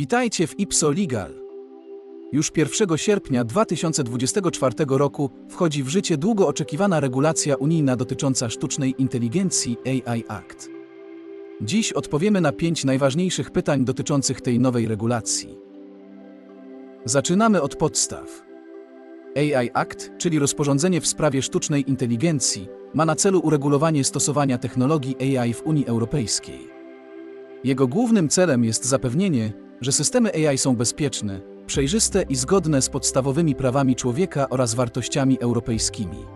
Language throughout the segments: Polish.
Witajcie w Ipso Legal. Już 1 sierpnia 2024 roku wchodzi w życie długo oczekiwana regulacja unijna dotycząca sztucznej inteligencji AI Act. Dziś odpowiemy na pięć najważniejszych pytań dotyczących tej nowej regulacji. Zaczynamy od podstaw. AI Act, czyli rozporządzenie w sprawie sztucznej inteligencji, ma na celu uregulowanie stosowania technologii AI w Unii Europejskiej. Jego głównym celem jest zapewnienie, że systemy AI są bezpieczne, przejrzyste i zgodne z podstawowymi prawami człowieka oraz wartościami europejskimi.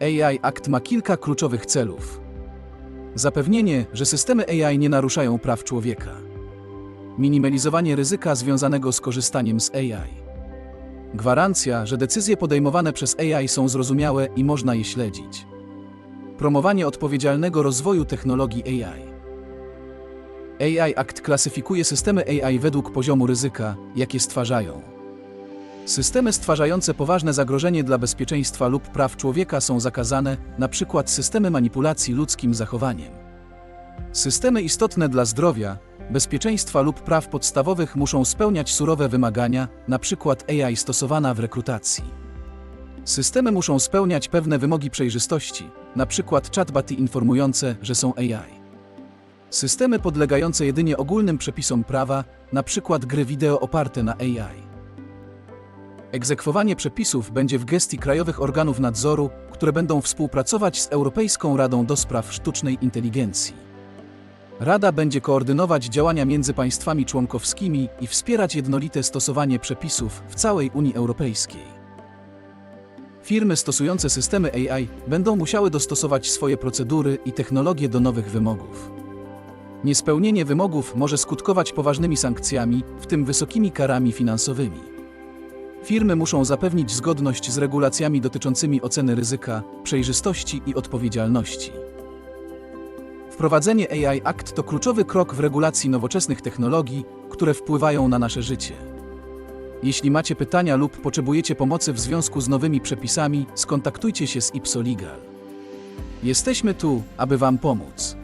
AI Act ma kilka kluczowych celów. Zapewnienie, że systemy AI nie naruszają praw człowieka. Minimalizowanie ryzyka związanego z korzystaniem z AI. Gwarancja, że decyzje podejmowane przez AI są zrozumiałe i można je śledzić. Promowanie odpowiedzialnego rozwoju technologii AI. AI Act klasyfikuje systemy AI według poziomu ryzyka, jakie stwarzają. Systemy stwarzające poważne zagrożenie dla bezpieczeństwa lub praw człowieka są zakazane, np. systemy manipulacji ludzkim zachowaniem. Systemy istotne dla zdrowia, bezpieczeństwa lub praw podstawowych muszą spełniać surowe wymagania, np. AI stosowana w rekrutacji. Systemy muszą spełniać pewne wymogi przejrzystości, np. chatboty informujące, że są AI. Systemy podlegające jedynie ogólnym przepisom prawa, np. gry wideo oparte na AI. Egzekwowanie przepisów będzie w gestii krajowych organów nadzoru, które będą współpracować z Europejską Radą do Spraw Sztucznej Inteligencji. Rada będzie koordynować działania między państwami członkowskimi i wspierać jednolite stosowanie przepisów w całej Unii Europejskiej. Firmy stosujące systemy AI będą musiały dostosować swoje procedury i technologie do nowych wymogów. Niespełnienie wymogów może skutkować poważnymi sankcjami, w tym wysokimi karami finansowymi. Firmy muszą zapewnić zgodność z regulacjami dotyczącymi oceny ryzyka, przejrzystości i odpowiedzialności. Wprowadzenie AI Act to kluczowy krok w regulacji nowoczesnych technologii, które wpływają na nasze życie. Jeśli macie pytania lub potrzebujecie pomocy w związku z nowymi przepisami, skontaktujcie się z Ipso Legal. Jesteśmy tu, aby Wam pomóc.